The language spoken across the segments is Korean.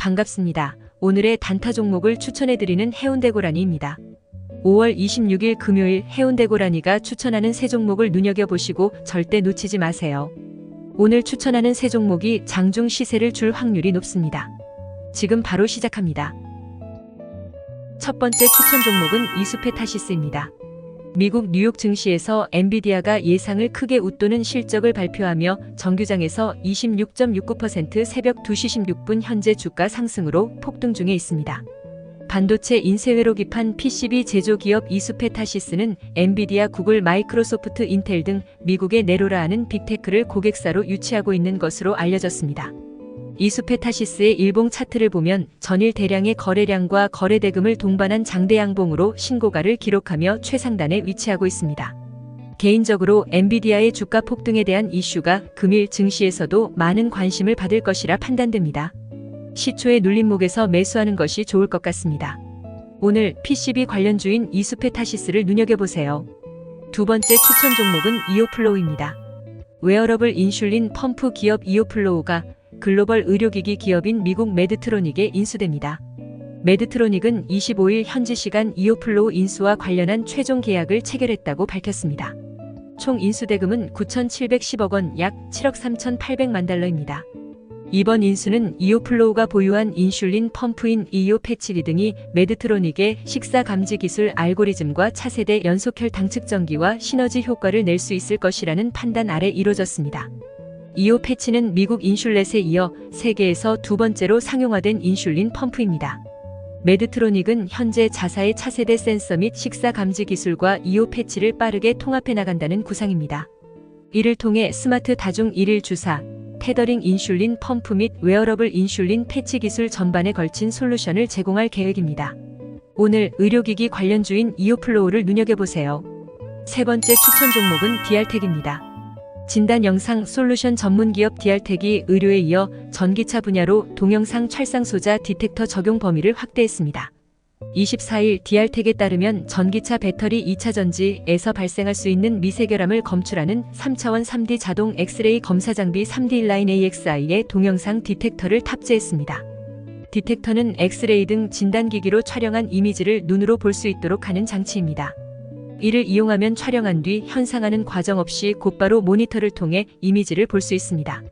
반갑습니다. 오늘의 단타 종목을 추천해드리는 해운대 고라니입니다. 5월 26일 금요일 해운대 고라니가 추천하는 세 종목을 눈여겨보시고 절대 놓치지 마세요. 오늘 추천하는 세 종목이 장중 시세를 줄 확률이 높습니다. 지금 바로 시작합니다. 첫 번째 추천 종목은 이수페타시스입니다. 미국 뉴욕 증시에서 엔비디아가 예상을 크게 웃도는 실적을 발표하며 정규장에서 26.69% 새벽 2시 16분 현재 주가 상승으로 폭등 중에 있습니다. 반도체 인쇄회로 기판 PCB 제조기업 이수페타시스는 엔비디아, 구글, 마이크로소프트, 인텔 등 미국의 네로라 하는 빅테크를 고객사로 유치하고 있는 것으로 알려졌습니다. 이수페타시스의 일봉 차트를 보면 전일 대량의 거래량과 거래 대금을 동반한 장대 양봉으로 신고가를 기록하며 최상단에 위치하고 있습니다. 개인적으로 엔비디아의 주가 폭등에 대한 이슈가 금일 증시에서도 많은 관심을 받을 것이라 판단됩니다. 시초의 눌림목에서 매수하는 것이 좋을 것 같습니다. 오늘 PCB 관련주인 이수페타시스를 눈여겨보세요. 두 번째 추천 종목은 이오플로우입니다. 웨어러블 인슐린 펌프 기업 이오플로우가 글로벌 의료기기 기업인 미국 메드트로닉에 인수됩니다. 메드트로닉은 25일 현지 시간 이오플로우 인수와 관련한 최종 계약을 체결했다고 밝혔습니다. 총 인수 대금은 9,710억 원, 약 7억 3,800만 달러입니다. 이번 인수는 이오플로우가 보유한 인슐린 펌프인 이오 패치리 등이 메드트로닉의 식사 감지 기술 알고리즘과 차세대 연속혈 당측정기와 시너지 효과를 낼 수 있을 것이라는 판단 아래 이루어졌습니다. 이오 패치는 미국 인슐렛에 이어 세계에서 두 번째로 상용화된 인슐린 펌프입니다. 메드트로닉은 현재 자사의 차세대 센서 및 식사 감지 기술과 이오 패치를 빠르게 통합해 나간다는 구상입니다. 이를 통해 스마트 다중 일일 주사, 테더링 인슐린 펌프 및 웨어러블 인슐린 패치 기술 전반에 걸친 솔루션을 제공할 계획입니다. 오늘 의료기기 관련주인 이오플로우를 눈여겨보세요. 세 번째 추천 종목은 디알텍입니다. 진단 영상 솔루션 전문 기업 디알텍이 의료에 이어 전기차 분야로 동영상 찰상 소자 디텍터 적용 범위를 확대했습니다. 24일 디알텍에 따르면 전기차 배터리 2차 전지에서 발생할 수 있는 미세결함을 검출하는 3차원 3D 자동 엑스레이 검사 장비 3D 인라인 AXI에 동영상 디텍터를 탑재했습니다. 디텍터는 엑스레이 등 진단기기로 촬영한 이미지를 눈으로 볼 수 있도록 하는 장치입니다. 이를 이용하면 촬영한 뒤 현상하는 과정 없이 곧바로 모니터를 통해 이미지를 볼 수 있습니다.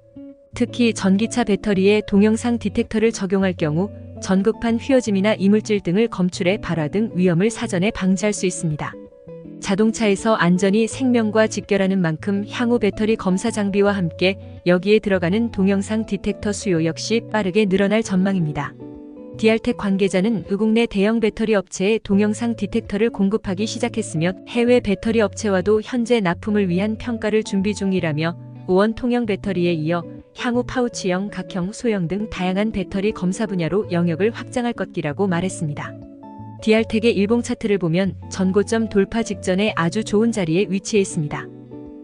특히 전기차 배터리에 동영상 디텍터를 적용할 경우 전극판 휘어짐이나 이물질 등을 검출해 발화 등 위험을 사전에 방지할 수 있습니다. 자동차에서 안전이 생명과 직결하는 만큼 향후 배터리 검사 장비와 함께 여기에 들어가는 동영상 디텍터 수요 역시 빠르게 늘어날 전망입니다. 디알텍 관계자는 의국 내 대형 배터리 업체에 동영상 디텍터를 공급하기 시작했으며 해외 배터리 업체와도 현재 납품을 위한 평가를 준비 중이라며 우원 통영 배터리에 이어 향후 파우치형, 각형, 소형 등 다양한 배터리 검사 분야로 영역을 확장할 것이라고 말했습니다. 디알텍의 일봉 차트를 보면 전고점 돌파 직전에 아주 좋은 자리에 위치해 있습니다.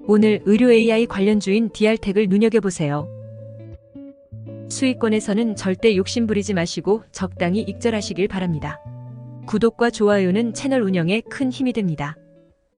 오늘 의료 AI 관련주인 디알텍을 눈여겨보세요. 수익권에서는 절대 욕심 부리지 마시고 적당히 익절하시길 바랍니다. 구독과 좋아요는 채널 운영에 큰 힘이 됩니다.